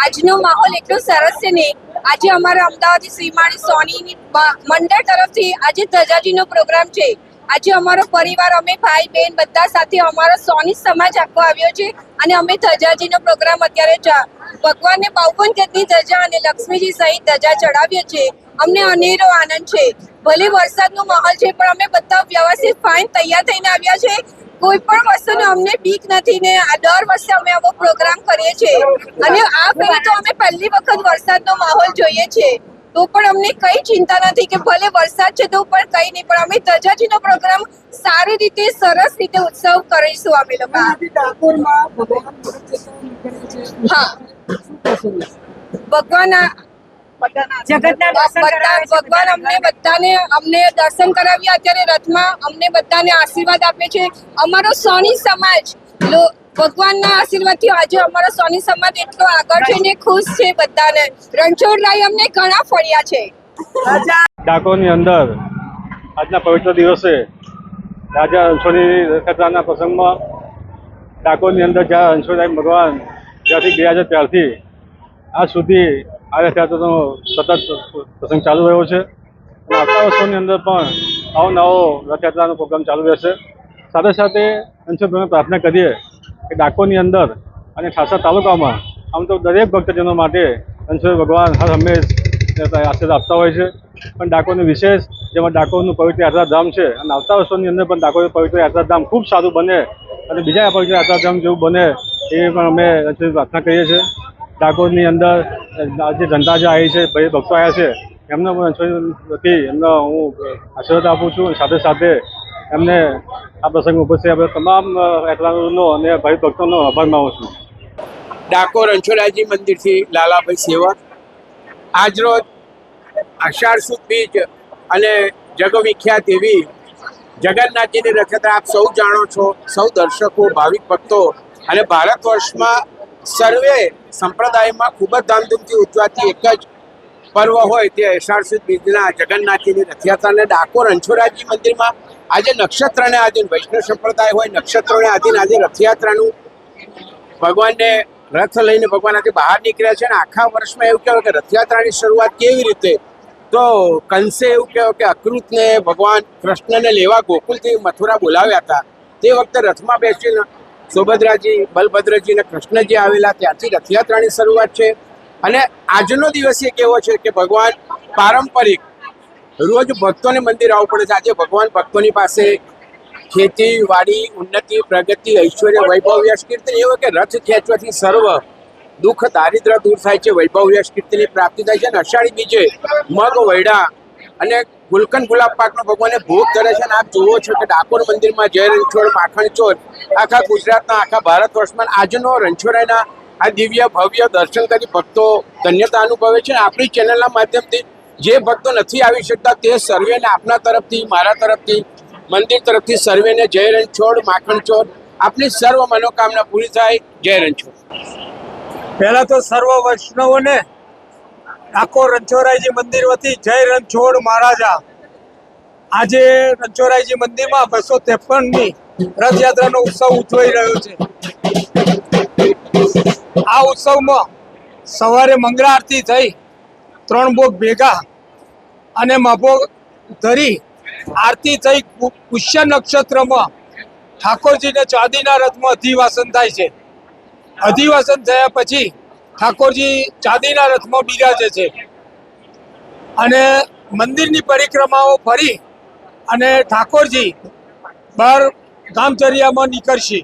આજનો માહોલ એટલો સરસ છે ને, આજે અમારા અમદાવાદ શ્રીમાળી સોનીની મંડળ તરફથી આજે ધજાજીનો પ્રોગ્રામ છે. આજે અમારો પરિવાર, અમે ભાઈ, બહેન બધા સાથે અમારો સોની સમાજ આખો આવ્યો છે અને અમે ધજાજીનો પ્રોગ્રામ અત્યારે ભગવાનને બાવન ગતની ધજા અને લક્ષ્મીજી સહિત ધજા ચડાવીએ છીએ. અમને અનેરો આનંદ છે. ભલે વરસાદનો માહોલ છે, પણ અમે બધા વ્યવસ્થિત ફાઇન તૈયાર થઈને આવ્યા છે. કોઈ પણ વસ્તુનો અમને બીક નથી ને આ દર વર્ષે અમે આવો પ્રોગ્રામ કરીએ છીએ. અને આ ફેરી તો અમે પહેલી વખત વરસાદનો માહોલ જોઈએ છીએ તો પણ અમને કઈ ચિંતા નથી કે ભલે વરસાદ છે તો પણ કઈ નહીં, પણ અમે ધજાજીનો પ્રોગ્રામ સારી રીતે, સરસ રીતે ઉત્સવ કરીશું અમે લોકો. હા. ભગવાન ભગવાન અમને બધાને અમને દર્શન કરાવ્યા અત્યારે રથમાં અમને બધાને આશીર્વાદ આપે છે. અમારો સોની સમાજ ભગવાનના આશીર્વાદથી આજે અમારો સોની સમાજ એટલો આગળ છે ને ખુશ છે બધાને. રણછોડરાય અમને ઘણા ફળ્યા છે. ડાકોરની અંદર આજના પવિત્ર દિવસે રાજા રણછોડની રથયાત્રાના પ્રસંગમાં ડાકોરની અંદર જ્યાં રણછોડરાય ભગવાન જ્યાંથી ગયા છે ત્યારથી આજ સુધી આ રથયાત્રાનો સતત પ્રસંગ ચાલુ રહ્યો છે. અને આવતા વર્ષોની અંદર પણ આવો નવો રથયાત્રાનો પ્રોગ્રામ ચાલુ રહેશે. સાથે સાથે રણછોડ પ્રાર્થના કરીએ કે ડાકોરની અંદર અને ખાસા તાલુકામાં આમ તો દરેક ભક્તજનો માટે રણછોડ ભગવાન હર હંમેશ આશીર્વાદ આપતા હોય છે. પણ ડાકોરનું વિશેષ, જેમાં ડાકોરનું પવિત્ર યાત્રાધામ છે અને આવતા વર્ષોની અંદર પણ ડાકોરનું પવિત્ર યાત્રાધામ ખૂબ સારું બને અને બીજા પવિત્ર યાત્રાધામ જેવું બને એ પણ અમે રણછોડની પ્રાર્થના કરીએ છીએ. ડાકોરની અંદર આજે જનતા જે આવી છે, ભાઈ ભક્તો આવ્યા છે, એમને હું વતી એમનો હું આશીર્વાદ આપું છું સાથે સાથે એમને આ પ્રસંગ ઉપસ્થિત આપણે તમામ એટલાનો અને ભાઈ ભક્તોનો આભાર માનું છું. ડાકોર અંછોરાજી મંદિરથી લાલાભાઈ સેવક. આજરોજ અષાઢ સુદ બીજ અને જગવિખ્યાત એવી જગન્નાથજીની રથયાત્રા આપ સૌ જાણો છો, સૌ દર્શકો, ભાવિક ભક્તો અને ભારત વર્ષમાં સર્વે સંપ્રદાયમાં ખૂબ જ ધામધૂમથી ઉજવાતી એક જ પર્વ હોય તે અષાઢ સુદ બીજના જગન્નાથજીની રથયાત્રાને ડાકોર અંછોરાજી મંદિરમાં આજે નક્ષત્રને આધીન, વૈષ્ણવ સંપ્રદાય હોય નક્ષત્રોને આધીન આજે રથયાત્રાનું ભગવાનને રથ લઈને ભગવાન આજે બહાર નીકળ્યા છે અને આખા વર્ષમાં એવું કહેવાય કે રથયાત્રાની શરૂઆત કેવી રીતે? તો કંસે એવું કહેવાય કે અકૃતને ભગવાન કૃષ્ણને લેવા ગોકુલથી મથુરા બોલાવ્યા હતા. તે વખતે રથમાં બેસીને સુભદ્રાજી બલભદ્રજી અને કૃષ્ણજી આવેલા ત્યારથી રથયાત્રાની શરૂઆત છે. અને આજનો દિવસ એક એવો છે કે ભગવાન પારંપરિક રોજ ભક્તોને મંદિર આવવું પડે છે. આજે ભગવાન ભક્તોની પાસે ખેતી, વાડી, ઉન્નતિ, પ્રગતિ, ઐશ્વર્ય વૈભવ યશ કીર્તન એવો કે રથ ખેંચવાથી સર્વ દુઃખ દારિદ્ર દૂર થાય છે. વૈભવ યશ કીર્તનની પ્રાપ્તિ થાય છે અને અષાઢી બીજે મગ, વૈડા અને ગુલકંદ ગુલાબ પાકનો ભગવાને ભોગ ધરે છે અને આપ જુઓ છો કે ડાકોર મંદિરમાં જય રણછોડ, માખણ ચોર, આખા ગુજરાતના, આખા ભારત વર્ષમાં આજનો રણછોડાના આ દિવ્ય, ભવ્ય દર્શન કરી ભક્તો ધન્યતા અનુભવે છે. આપણી ચેનલના માધ્યમથી જે ભક્તો નથી આવી શકતા તે સર્વેને આપના તરફથી, મારા તરફથી, મંદિર તરફથી સર્વેને જય રણછોડ, માખણ ચોર, આપની સર્વ મનોકામના પૂરી થાય. જય રણછોડ. પહેલા તો સર્વ વૈષ્ણવોને ડાકોર રણછોડરાયજી મંદિર વતી જય રણછોડ મહારાજા. આજે રણછોડરાયજી મંદિરમાં બસો ત્રેપનની રથયાત્રાનો ઉત્સવ ઉજવાઈ રહ્યો છે. આ ઉત્સવમાં સવારે મંગળા આરતી થઈ, ત્રણ ભોગ ભેગા અને મભો ધરી આરતી થઈ પુષ્ય નક્ષત્રમાં ઠાકોરજીને ચાંદીના રથમાં અધિવાસન થાય છે. અધિવાસન થયા પછી ઠાકોરજી ચાંદીના રથમાં બિરાજે છે. અને મંદિરની પરિક્રમાઓ ફરી અને ઠાકોરજી બહાર ગામચર્યામાં નીકળશે.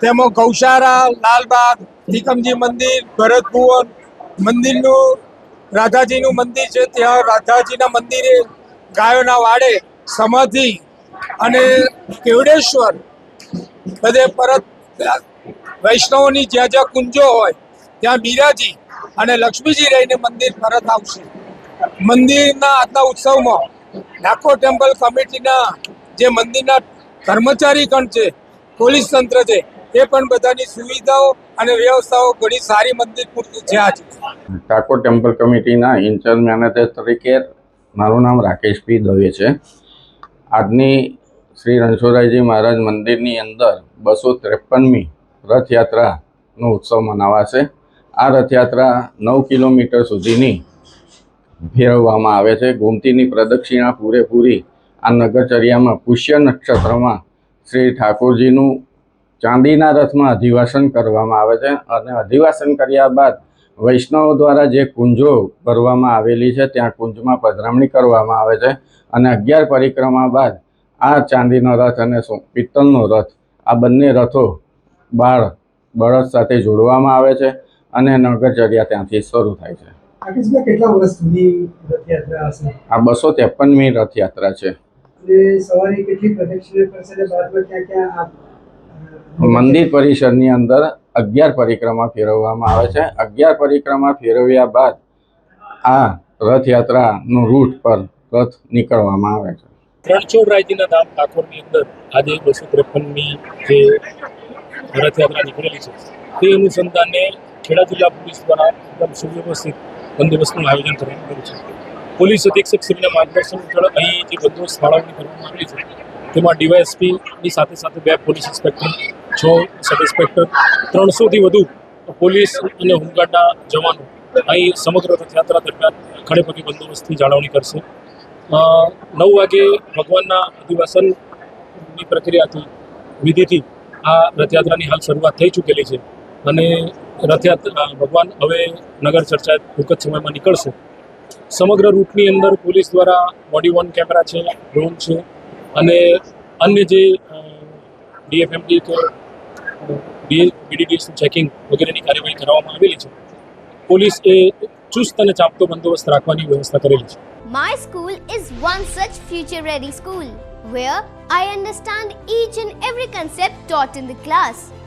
તેમાં ગૌશાળા, લાલબાગ નિકમજી મંદિર, ભરત ભુવન મંદિરનું, રાધાજીનું મંદિર છે. ત્યાં રાધાજીના મંદિરે ગાયોના વાડે સમાધિ અને કેવડેશ્વર, બધે પરત, વૈષ્ણવોની જ્યાં જ્યાં કુંજો હોય ત્યાં મીરાજી અને લક્ષ્મીજી રહીને મંદિર પરત આવશે. મંદિરના આજના ઉત્સવમાં ડાકોર ટેમ્પલ કમિટીના જે મંદિરના કર્મચારી ગણ છે, પોલીસ તંત્ર છે, એ પણ બધાની સુવિધાઓ અને વ્યવસ્થાઓ ઘણી સારી મંદિર પૂરતી છે આજે. ડાકોર ટેમ્પલ કમિટીના ઇન્ચાર્જ મેનેજર તરીકે મારું નામ રાકેશભાઈ દવે છે. આજની શ્રી રણછોડરાયજી મહારાજ મંદિરની અંદર બસો ત્રેપનમી રથયાત્રાનો ઉત્સવ મનાવાશે. આ રથયાત્રા નવ કિલોમીટર સુધીની ફેરવવામાં આવે છે. ગોમતીની પ્રદક્ષિણા પૂરેપૂરી આ નગરચર્યામાં પુષ્ય નક્ષત્રમાં શ્રી ઠાકોરજીનું ચાંદીના રથમાં અધિવાસન કરવામાં આવે છે અને અધિવાસન કર્યા બાદ વૈષ્ણવો દ્વારા જે કુંજો ભરવામાં આવેલી છે, ત્યાં કુંજમાં પધરામણી કરવામાં આવે છે અને અગિયાર પરિક્રમા બાદ આ ચાંદીનો રથ અને પિત્તળનો રથ, આ બંને રથો બાળ બળદ સાથે જોડવામાં આવે છે. અને નગરચર્યા ત્યાંથી શરૂ થાય છે. કેટલા વર્ષ જૂની રથયાત્રા હશે? આ બસો ત્રેપનમી રથયાત્રા છે. સવારે કેટલી પ્રદક્ષિણા મંદિર પરિસરની અંદર અગિયાર પરિક્રમા ફેરવવામાં આવે છે. અગિયાર પરિક્રમા ફેરવ્યા બાદ આ રથયાત્રાનું રૂટ પર રથ નીકળવામાં આવે છે. રણછોડરાયજીના નામ ઠાકોરની અંદર આજે બસો ત્રેપનમી જે રથયાત્રા નીકળેલી છે. તે અનુસંધાને ખેડા જિલ્લા પોલીસ દ્વારા એકદમ સુવ્યવસ્થિત બંદોબસ્તનું આયોજન કરવામાં આવ્યું છે. પોલીસ અધિક્ષક શ્રીના માર્ગદર્શન હેઠળ અહીં જે બંદોબસ્ત ફાળવણી કરવામાં આવેલી છે, તેમાં ડીવાયએસપીની સાથે સાથે બે પોલીસ ઇન્સ્પેક્ટર, છ સબ ઇન્સ્પેક્ટર, ત્રણસોથી વધુ પોલીસ અને હોમગાર્ડના જવાનો અહીં સમગ્ર રથયાત્રા દરમિયાન ખડેપગે બંદોબસ્તની જાળવણી કરશે. નવ વાગે ભગવાનના અધિવાસનની પ્રક્રિયાથી વિધિથી આ રથયાત્રાની હાલ શરૂઆત થઈ ચૂકેલી છે. અને રથયાત્રા ભગવાન હવે નગર ચર્ચા ટૂંક જ સમયમાં નીકળશે. સમગ્ર રૂટની અંદર પોલીસ દ્વારા બોડી વોર્ન કેમેરા છે, ડ્રોન છે અને અન્ય જે ડીએફએમડી કે બીડીડીએસનું ચેકિંગ વગેરેની કાર્યવાહી કરવામાં આવેલી છે, પોલીસ એ ચુસ્ત અને ચાંપતો બંદોબસ્ત રાખવાની વ્યવસ્થા કરેલી છે. My school is one such future ready school where I understand each and every concept taught in the class.